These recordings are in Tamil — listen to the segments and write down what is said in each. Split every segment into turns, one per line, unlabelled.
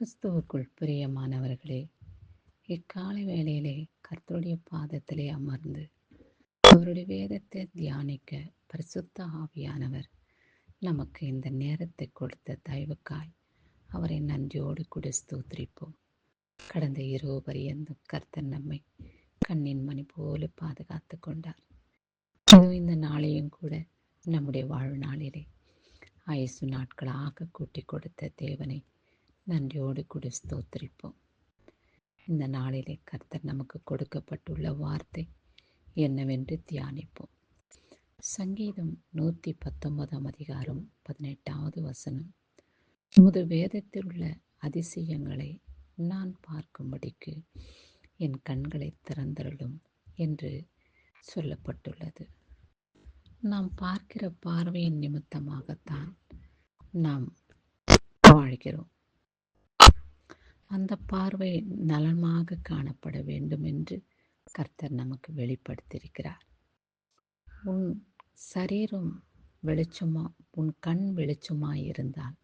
கிறிஸ்துவுக்குள் பிரியமானவர்களே இக்காலை வேளையிலே கர்த்தருடைய பாதத்திலே அமர்ந்து அவருடைய வேதத்தை தியானிக்க பரிசுத்த ஆவியானவர் நமக்கு இந்த நேரத்தை கொடுத்த தயவுக்காய் அவரை நன்றியோடு கூட ஸ்தூத்திரிப்போம். கடந்த இரவு பரியந்தும் கர்த்தர் நம்மை கண்ணின் மணி போல பாதுகாத்து கொண்டார். இந்த நாளையும் கூட நம்முடைய வாழ்நாளிலே ஆயுசு நாட்களாக கூட்டி கொடுத்த தேவனை நன்றியோடு கூட ஸ்தோத்திரிப்போம். இந்த நாளிலே கர்த்தர் நமக்கு கொடுக்கப்பட்டுள்ள வார்த்தை என்னவென்று தியானிப்போம். சங்கீதம் நூற்றி பத்தொன்பதாம் அதிகாரம் பதினெட்டாவது வசனம். முது வேதத்தில் உள்ள அதிசயங்களை நான் பார்க்கும்படிக்கு என் கண்களை திறந்தருளும் என்று சொல்லப்பட்டுள்ளது. நாம் பார்க்கிற பார்வையின் நிமித்தமாகத்தான் நாம் வாழ்கிறோம். அந்த பார்வை நலமாக காணப்பட வேண்டும் என்று கர்த்தர் நமக்கு வெளிப்படுத்தியிருக்கிறார். உன் சரீரம் வெளிச்சமா உன் கண் வெளிச்சமாய் இருந்தால்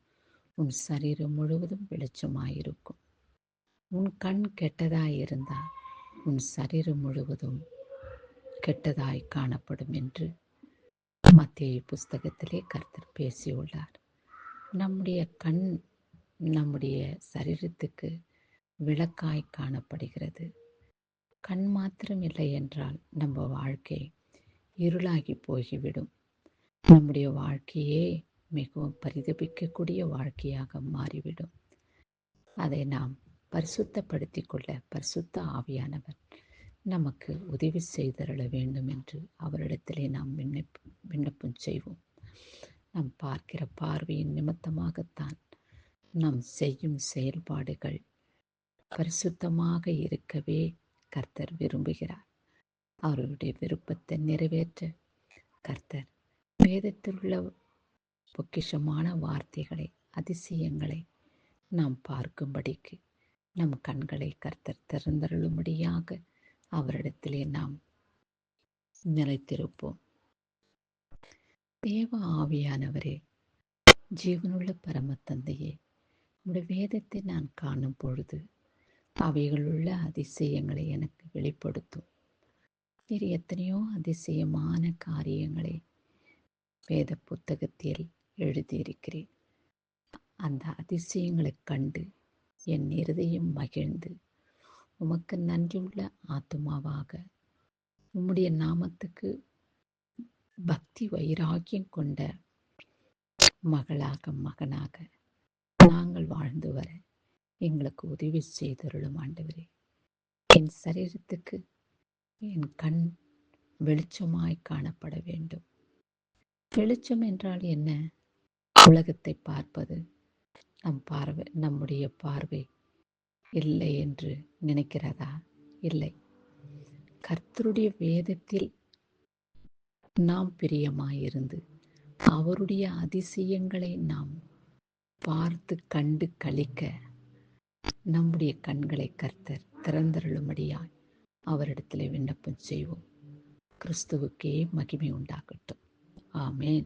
உன் சரீரம் முழுவதும் வெளிச்சமாயிருக்கும். உன் கண் கெட்டதாயிருந்தால் உன் சரீரம் முழுவதும் கெட்டதாய் காணப்படும் என்று மத்திய புஸ்தகத்திலே கர்த்தர் பேசியுள்ளார். நம்முடைய கண் நம்முடைய சரீரத்துக்கு விளக்காய் காணப்படுகிறது. கண் மாத்திரம் இல்லை என்றால் நம்ம வாழ்க்கை இருளாகி போகிவிடும். நம்முடைய வாழ்க்கையே மிகவும் பரிதபிக்கக்கூடிய வாழ்க்கையாக மாறிவிடும். அதை நாம் பரிசுத்தப்படுத்தி கொள்ள பரிசுத்த ஆவியானவர் நமக்கு உதவி செய்தருள வேண்டும் என்று அவரிடத்திலே நாம் விண்ணப்ப விண்ணப்பம் செய்வோம். நாம் பார்க்கிற பார்வையின் நிமித்தமாகத்தான் நாம் செய்யும் செயல்பாடுகள் பரிசுத்தமாக இருக்கவே கர்த்தர் விரும்புகிறார். அவருடைய விருப்பத்தை நிறைவேற்ற கர்த்தர் வேதத்தில் உள்ள பொக்கிஷமான வார்த்தைகளை அதிசயங்களை நாம் பார்க்கும்படிக்கு நம் கண்களை கர்த்தர் திறந்தருளும்படியாக அவரிடத்திலே நாம் நிலைத்திருப்போம். தேவ ஆவியானவரே ஜீவனுள்ள பரம தந்தையே உடைய வேதத்தை நான் காணும் பொழுது அவைகளுள்ள அதிசயங்களை எனக்கு வெளிப்படுத்தும். வேறு எத்தனையோ அதிசயமான காரியங்களை வேத புத்தகத்தில் எழுதியிருக்கிறேன். அந்த அதிசயங்களை கண்டு என் இருதயம் மகிழ்ந்து உமக்கு நன்றியுள்ள ஆத்மாவாக உம்முடைய நாமத்துக்கு பக்தி வைராக்கியம் கொண்ட மகளாக மகனாக நாங்கள் வாழ்ந்து வர எங்களுக்கு உதவி செய்தருளும் ஆண்டவரே. என் சரீரத்துக்கு என் கண் வெளிச்சமாய் காணப்பட வேண்டும். வெளிச்சம் என்றால் என்ன? உலகத்தை பார்ப்பது நம் பார்வை நம்முடைய பார்வை இல்லை என்று நினைக்கிறதா? இல்லை. கர்த்தருடைய வேதத்தில் நாம் பிரியமாயிருந்து அவருடைய அதிசயங்களை நாம் பார்த்து கண்டு கழிக்க நம்முடைய கண்களை கர்த்தர் திறந்தருளும்படியாய் அவரிடத்தில் விண்ணப்பம் செய்வோம். கிறிஸ்துவுக்கே மகிமை உண்டாகட்டும். ஆமேன்.